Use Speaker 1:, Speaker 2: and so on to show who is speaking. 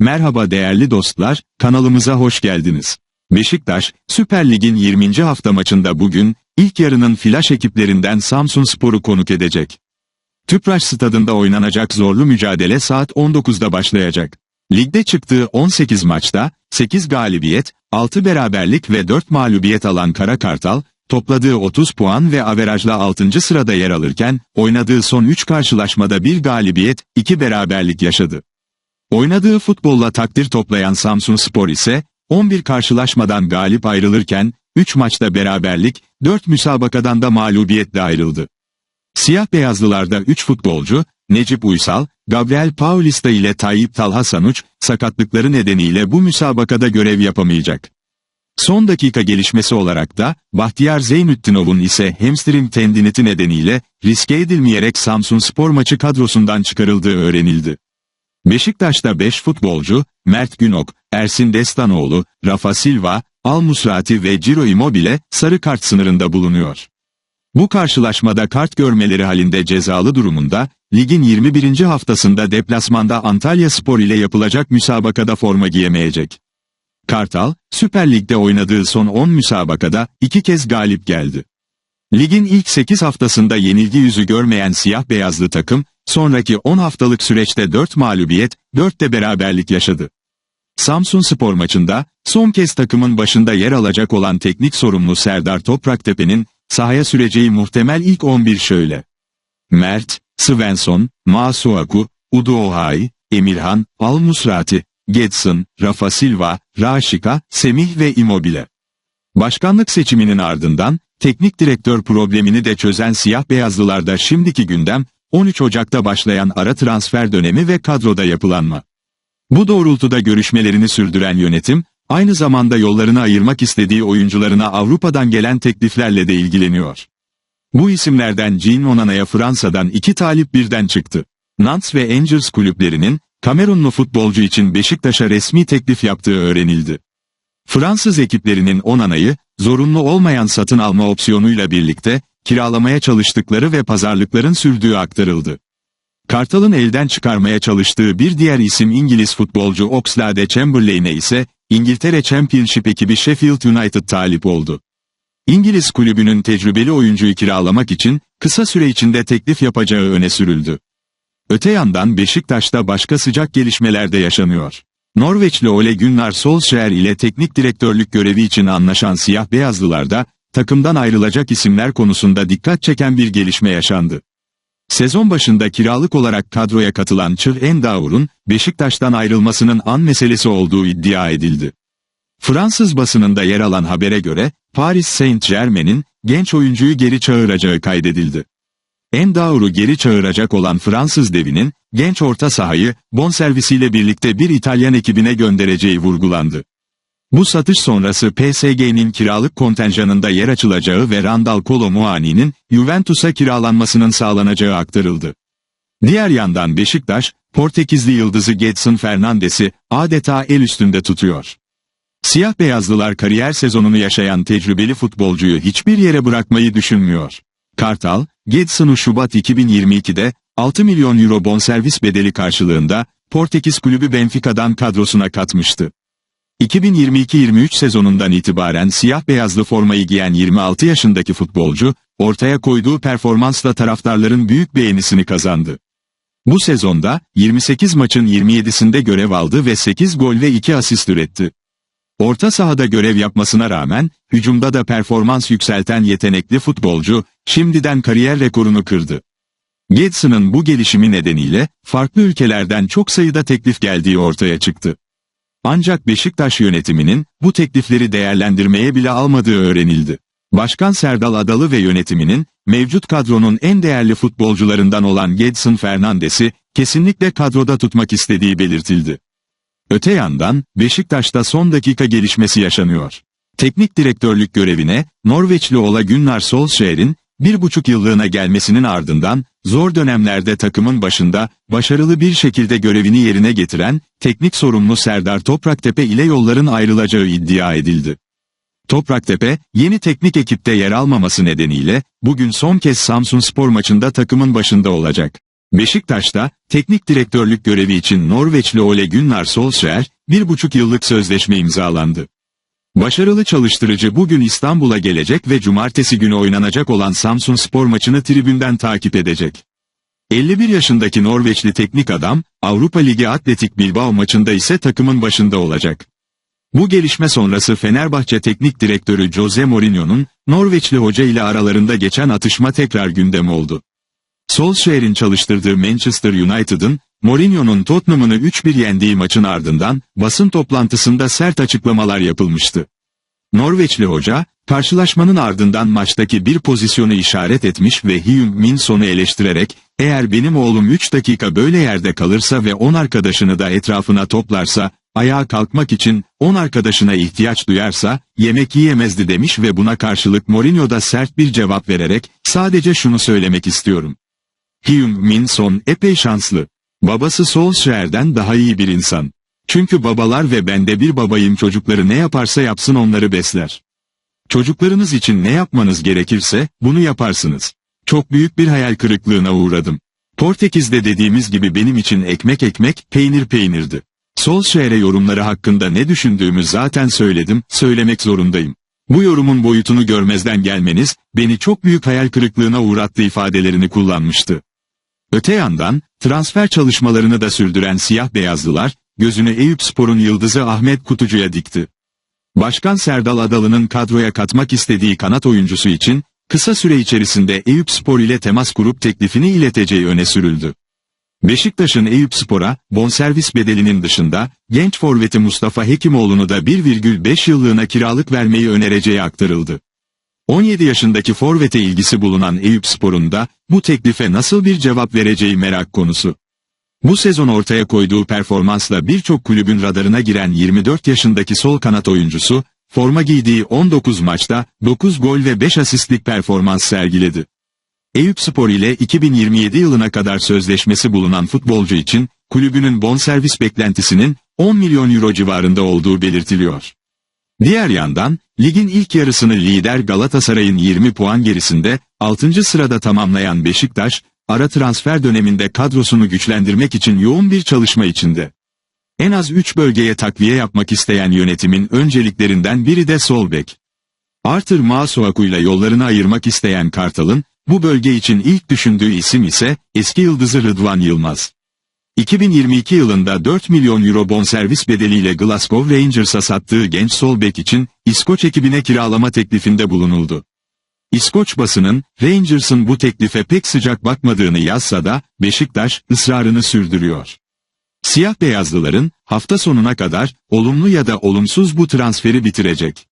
Speaker 1: Merhaba değerli dostlar, kanalımıza hoş geldiniz. Beşiktaş, Süper Lig'in 20. hafta maçında bugün, ilk yarının flash ekiplerinden Samsun Spor'u konuk edecek. Tüpraş stadında oynanacak zorlu mücadele saat 19'da başlayacak. Ligde çıktığı 18 maçta, 8 galibiyet, 6 beraberlik ve 4 mağlubiyet alan Kara Kartal, topladığı 30 puan ve averajla 6. sırada yer alırken, oynadığı son 3 karşılaşmada 1 galibiyet, 2 beraberlik yaşadı. Oynadığı futbolla takdir toplayan Samsun Spor ise, 11 karşılaşmadan galip ayrılırken, 3 maçta beraberlik, 4 müsabakadan da mağlubiyetle ayrıldı. Siyah beyazlılarda 3 futbolcu, Necip Uysal, Gabriel Paulista ile Tayyip Talha Sanuç, sakatlıkları nedeniyle bu müsabakada görev yapamayacak. Son dakika gelişmesi olarak da, Bahtiyar Zeynüttinov'un ise hamstring tendiniti nedeniyle, riske edilmeyerek Samsun spor maçı kadrosundan çıkarıldığı öğrenildi. Beşiktaş'ta 5 futbolcu, Mert Günok, Ersin Destanoğlu, Rafa Silva, Al Musrati ve Ciro Immobile, sarı kart sınırında bulunuyor. Bu karşılaşmada kart görmeleri halinde cezalı durumunda, ligin 21. haftasında deplasmanda Antalya Spor ile yapılacak müsabakada forma giyemeyecek. Kartal, Süper Lig'de oynadığı son 10 müsabakada iki kez galip geldi. Ligin ilk 8 haftasında yenilgi yüzü görmeyen siyah beyazlı takım, sonraki 10 haftalık süreçte 4 mağlubiyet, 4 de beraberlik yaşadı. Samsun spor maçında, son kez takımın başında yer alacak olan teknik sorumlu Serdar Topraktepe'nin, sahaya süreceği muhtemel ilk 11 şöyle. Mert, Svensson, Masuaku, Udo Ohay, Emirhan, Al Musrati, Getson, Rafa Silva, Raşika, Semih ve Immobile. Başkanlık seçiminin ardından, teknik direktör problemini de çözen siyah beyazlılarda şimdiki gündem, 13 Ocak'ta başlayan ara transfer dönemi ve kadroda yapılanma. Bu doğrultuda görüşmelerini sürdüren yönetim, aynı zamanda yollarını ayırmak istediği oyuncularına Avrupa'dan gelen tekliflerle de ilgileniyor. Bu isimlerden Jean Onana'ya Fransa'dan iki talip birden çıktı. Nantes ve Angers kulüplerinin, Kamerunlu futbolcu için Beşiktaş'a resmi teklif yaptığı öğrenildi. Fransız ekiplerinin Onana'yı, zorunlu olmayan satın alma opsiyonuyla birlikte, kiralamaya çalıştıkları ve pazarlıkların sürdüğü aktarıldı. Kartal'ın elden çıkarmaya çalıştığı bir diğer isim İngiliz futbolcu Oxlade Chamberlain'e ise, İngiltere Championship ekibi Sheffield United talip oldu. İngiliz kulübünün tecrübeli oyuncuyu kiralamak için, kısa süre içinde teklif yapacağı öne sürüldü. Öte yandan Beşiktaş'ta başka sıcak gelişmeler de yaşanıyor. Norveçli Ole Gunnar Solskjaer ile teknik direktörlük görevi için anlaşan siyah beyazlılarda, takımdan ayrılacak isimler konusunda dikkat çeken bir gelişme yaşandı. Sezon başında kiralık olarak kadroya katılan Çır Endaur'un, Beşiktaş'tan ayrılmasının an meselesi olduğu iddia edildi. Fransız basınında yer alan habere göre, Paris Saint-Germain'in, genç oyuncuyu geri çağıracağı kaydedildi. Endaur'u geri çağıracak olan Fransız devinin, genç orta sahayı, bonservisiyle birlikte bir İtalyan ekibine göndereceği vurgulandı. Bu satış sonrası PSG'nin kiralık kontenjanında yer açılacağı ve Randal Kolo Muani'nin Juventus'a kiralanmasının sağlanacağı aktarıldı. Diğer yandan Beşiktaş, Portekizli yıldızı Gedson Fernandes'i adeta el üstünde tutuyor. Siyah beyazlılar kariyer sezonunu yaşayan tecrübeli futbolcuyu hiçbir yere bırakmayı düşünmüyor. Kartal, Gedson'u Şubat 2022'de 6 milyon euro bonservis bedeli karşılığında Portekiz kulübü Benfica'dan kadrosuna katmıştı. 2022-23 sezonundan itibaren siyah beyazlı formayı giyen 26 yaşındaki futbolcu, ortaya koyduğu performansla taraftarların büyük beğenisini kazandı. Bu sezonda 28 maçın 27'sinde görev aldı ve 8 gol ve 2 asist üretti. Orta sahada görev yapmasına rağmen, hücumda da performans yükselten yetenekli futbolcu, şimdiden kariyer rekorunu kırdı. Gedson'ın bu gelişimi nedeniyle, farklı ülkelerden çok sayıda teklif geldiği ortaya çıktı. Ancak Beşiktaş yönetiminin, bu teklifleri değerlendirmeye bile almadığı öğrenildi. Başkan Serdal Adalı ve yönetiminin, mevcut kadronun en değerli futbolcularından olan Gedson Fernandes'i, kesinlikle kadroda tutmak istediği belirtildi. Öte yandan, Beşiktaş'ta son dakika gelişmesi yaşanıyor. Teknik direktörlük görevine, Norveçli Ola Gunnar Solskjaer'in, bir buçuk yıllığına gelmesinin ardından, zor dönemlerde takımın başında, başarılı bir şekilde görevini yerine getiren, teknik sorumlu Serdar Topraktepe ile yolların ayrılacağı iddia edildi. Topraktepe, yeni teknik ekipte yer almaması nedeniyle, bugün son kez Samsun spor maçında takımın başında olacak. Beşiktaş'ta teknik direktörlük görevi için Norveçli Ole Gunnar Solskjaer, bir buçuk yıllık sözleşme imzalandı. Başarılı çalıştırıcı bugün İstanbul'a gelecek ve cumartesi günü oynanacak olan Samsun Spor maçını tribünden takip edecek. 51 yaşındaki Norveçli teknik adam, Avrupa Ligi Atletik Bilbao maçında ise takımın başında olacak. Bu gelişme sonrası Fenerbahçe Teknik Direktörü Jose Mourinho'nun, Norveçli hoca ile aralarında geçen atışma tekrar gündem oldu. Solskjaer'in çalıştırdığı Manchester United'ın, Mourinho'nun Tottenham'ını 3-1 yendiği maçın ardından, basın toplantısında sert açıklamalar yapılmıştı. Norveçli hoca, karşılaşmanın ardından maçtaki bir pozisyonu işaret etmiş ve Hyun Min Son'u eleştirerek, eğer benim oğlum 3 dakika böyle yerde kalırsa ve 10 arkadaşını da etrafına toplarsa, ayağa kalkmak için 10 arkadaşına ihtiyaç duyarsa, yemek yiyemezdi demiş ve buna karşılık Mourinho da sert bir cevap vererek, sadece şunu söylemek istiyorum. Hyun Min Son epey şanslı. Babası Solskjaer'den daha iyi bir insan. Çünkü babalar ve ben de bir babayım çocukları ne yaparsa yapsın onları besler. Çocuklarınız için ne yapmanız gerekirse, bunu yaparsınız. Çok büyük bir hayal kırıklığına uğradım. Portekiz'de dediğimiz gibi benim için ekmek ekmek, peynir peynirdi. Solskjaer'e yorumları hakkında ne düşündüğümü zaten söyledim, söylemek zorundayım. Bu yorumun boyutunu görmezden gelmeniz, beni çok büyük hayal kırıklığına uğrattı ifadelerini kullanmıştı. Öte yandan, transfer çalışmalarını da sürdüren siyah beyazlılar, gözünü Eyüp Spor'un yıldızı Ahmet Kutucu'ya dikti. Başkan Serdal Adalı'nın kadroya katmak istediği kanat oyuncusu için, kısa süre içerisinde Eyüp Spor ile temas kurup teklifini ileteceği öne sürüldü. Beşiktaş'ın Eyüp Spor'a, bonservis bedelinin dışında, genç forveti Mustafa Hekimoğlu'nu da 1,5 yıllığına kiralık vermeyi önereceği aktarıldı. 17 yaşındaki forvete ilgisi bulunan Eyüp Spor'un bu teklife nasıl bir cevap vereceği merak konusu. Bu sezon ortaya koyduğu performansla birçok kulübün radarına giren 24 yaşındaki sol kanat oyuncusu, forma giydiği 19 maçta 9 gol ve 5 asistlik performans sergiledi. Eyüp Spor ile 2027 yılına kadar sözleşmesi bulunan futbolcu için, kulübünün bonservis beklentisinin 10 milyon euro civarında olduğu belirtiliyor. Diğer yandan, ligin ilk yarısını lider Galatasaray'ın 20 puan gerisinde, 6. sırada tamamlayan Beşiktaş, ara transfer döneminde kadrosunu güçlendirmek için yoğun bir çalışma içinde. En az 3 bölgeye takviye yapmak isteyen yönetimin önceliklerinden biri de sol bek. Arthur Masuaku ile yollarını ayırmak isteyen Kartal'ın, bu bölge için ilk düşündüğü isim ise eski yıldızı Rıdvan Yılmaz. 2022 yılında 4 milyon euro bonservis bedeliyle Glasgow Rangers'a sattığı genç sol bek için İskoç ekibine kiralama teklifinde bulunuldu. İskoç basının Rangers'ın bu teklife pek sıcak bakmadığını yazsa da Beşiktaş ısrarını sürdürüyor. Siyah beyazlıların hafta sonuna kadar olumlu ya da olumsuz bu transferi bitirecek.